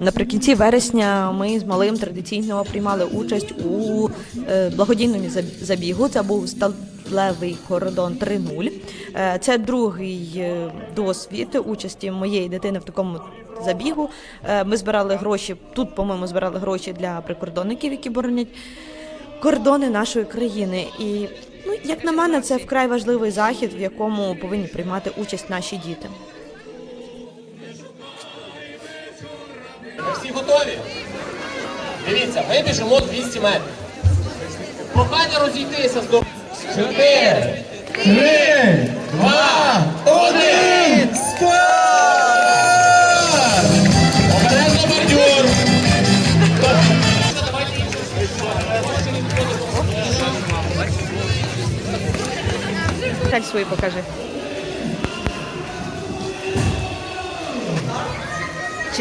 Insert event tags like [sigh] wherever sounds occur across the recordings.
Наприкінці вересня ми з малим традиційно приймали участь у е, благодійному забігу. Це був сталевий кордон 3.0. Е, Це другий е, досвід участі моєї дитини в такому забігу. Ми збирали гроші. Тут, по-моєму, збирали гроші для прикордонників, які боронять кордони нашої країни. І ну, як на мене, це вкрай важливий захід, в якому повинні приймати участь наші діти. Дивіться, ми біжимо 200 метрів. Прохання розійтися з дороги. Чотири, три, два, один, старт! Обережно бордюр! Цель свою покажи.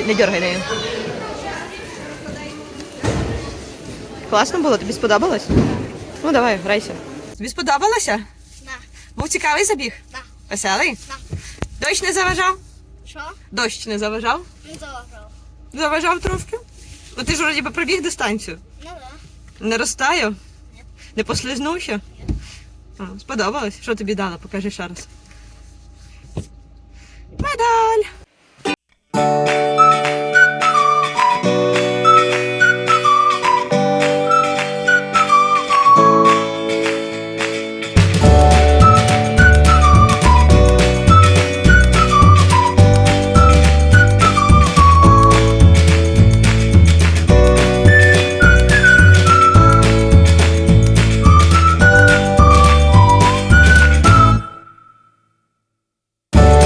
Не дергай нею. Класно було? Тобі сподобалось? Ну давай, грайся. Тобі сподобалося? Да. Був цікавий забіг? Да. Веселий? Да. Дощ не заважав? Що? Дощ не заважав? Не заважав. Заважав трошки? Ну ти ж вроді би пробіг дистанцію. Ну да. Не розтаяв? Не послизнувся? А, сподобалось? Що тобі дала? Покажи ще раз. Медаль!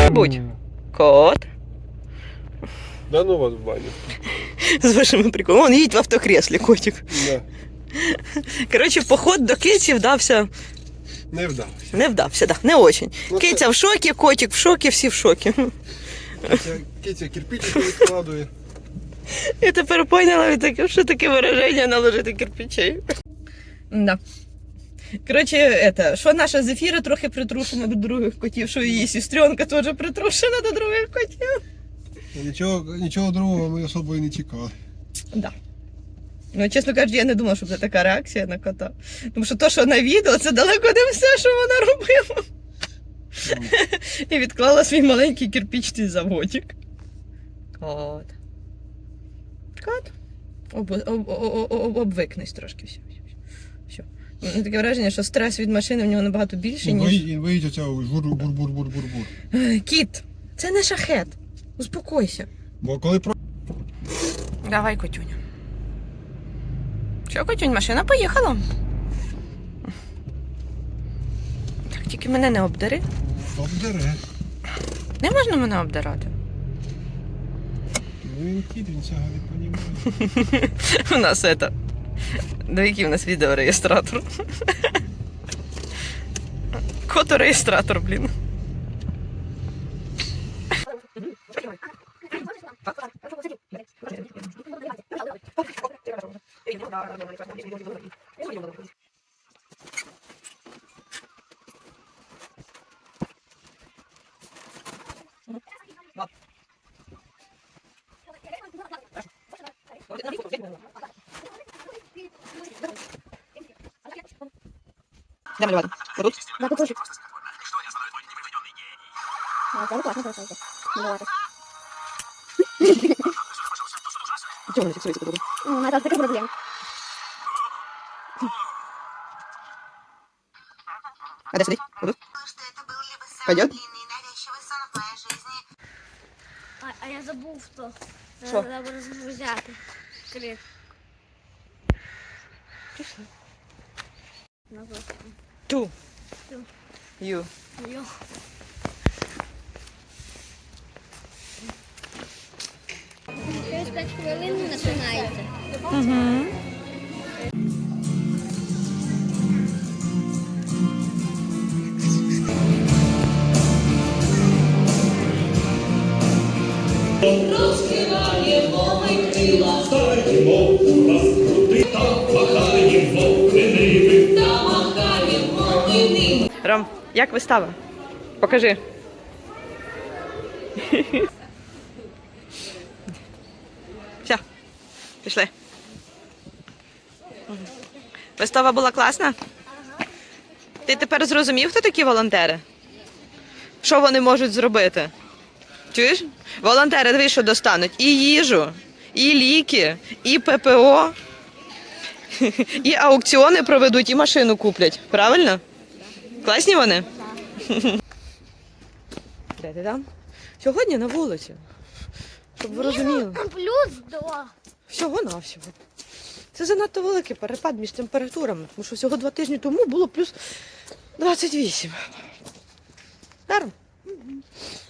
Будь. Кот. Да ну вас в баню. [laughs] З вашими приколами. Вон їдь в автокреслі, котик. Да. Коротше, поход до киців вдався. Не вдалося. Не вдався, да, не очень. Ну, це- Киця в шокі, котик в шокі, всі в шокі. Китя, Китя кирпичики відкладує. Я тепер поняла, таке, що таке вираження наложити кирпичей. Да. Коротше, это, що наша зефіра трохи притрушена до других котів, що її сестренка теж притрушена до других котів. Нічого, нічого другого ми особою не чекали. Да. Ну, чесно кажучи, я не думала, що це така реакція на кота. Тому що то, що на відео, це далеко не все, що вона робила. І відклала свій маленький кирпічний заводик. Кот. Кот. Об, об, об, об, обвикнись трошки. Все, все, все. Ну, Таке враження, що стрес від машини в нього набагато більший, ніж. він боїть оцього бур-бур-бур-бур-бур. Кіт, це не шахет. Успокойся. Бо коли про... Давай, котюня. Що, котюнь, машина поїхала. Так, тільки мене не обдери. обдере. Не можна мене обдирати. Ну він кіт, він цього не розуміє. У нас это. Ну, який у нас відеореєстратор? Котореєстратор, блін. Де малювати? Отут? Да, потушить. А, це класно, це класно. Малювати. Чого не фіксується тут? Ну, [laughs] це така проблема. А де сидить? Отут? что это был либо самый Пойдет? длинный и навязчивый сон в моей жизни, А, а я забув, що Що? треба розгрузяти. Крик. Пішли. Назад. Ту. Ту. Ю. Йо. Через 5 хвилин починається. Угу. Ром, як вистава? Покажи. Пішли. Вистава була класна? Ти тепер зрозумів, хто такі волонтери? Що вони можуть зробити? Чуєш? Волонтери дивись, що достануть і їжу, і ліки, і ППО, і аукціони проведуть, і машину куплять. Правильно? Класні вони? [laughs] Де ти там? Сьогодні на вулиці. Щоб ви розуміли. Плюс два. Всього навсього. Це занадто великий перепад між температурами, тому що всього два тижні тому було плюс 28. Даром.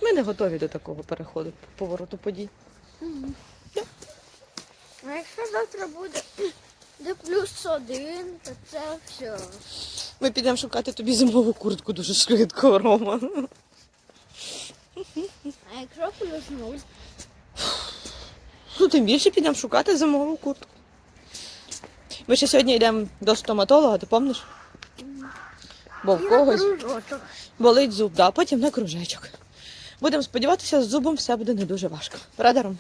Ми не готові до такого переходу, повороту подій. А якщо завтра буде [clears throat] де плюс один, то це все. Ми підемо шукати тобі зимову куртку дуже швидко, Рома. А якщо плюс нуль? Ну, тим більше підемо шукати зимову куртку. Ми ще сьогодні йдемо до стоматолога, ти пам'ятаєш? Бо в когось болить зуб, да, потім на кружечок. Будемо сподіватися, з зубом все буде не дуже важко. Правда,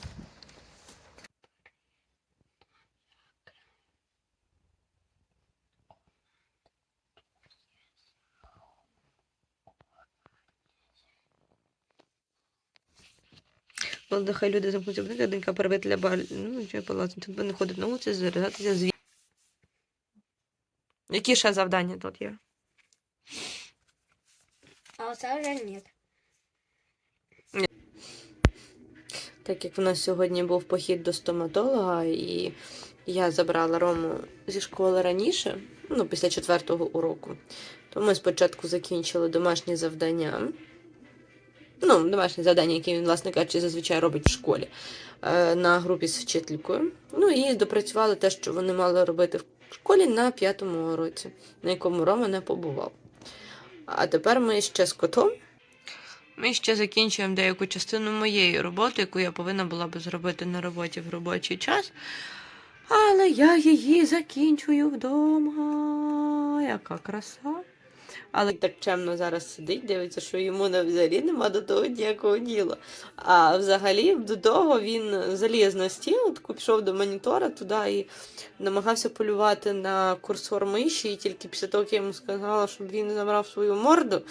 Ром? Бо хай люди замкнуться будинки, донька перебити для баль... Ну, що палацу, тут не ходить на вулиці, заряджатися зві. Які ще завдання тут є? А оце вже ні. Так як в нас сьогодні був похід до стоматолога, і я забрала Рому зі школи раніше, ну, після четвертого уроку, то ми спочатку закінчили домашні завдання. Ну, домашні завдання, які він, власне кажучи, зазвичай робить в школі е, на групі з вчителькою. Ну і допрацювали те, що вони мали робити в школі на п'ятому уроці, на якому Рома не побував. А тепер ми ще з котом. Ми ще закінчуємо деяку частину моєї роботи, яку я повинна була би зробити на роботі в робочий час. Але я її закінчую вдома. Яка краса. Але так чемно зараз сидить, дивиться, що йому взагалі нема до того ніякого діла. А взагалі до того він заліз на стіл, пішов до монітора туди і намагався полювати на курсор миші. І тільки після того, як я йому сказала, щоб він забрав свою морду.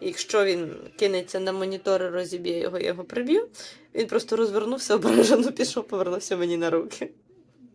Якщо він кинеться на монітор і розіб'є його, я його приб'ю. Він просто розвернувся, ображено пішов, повернувся мені на руки.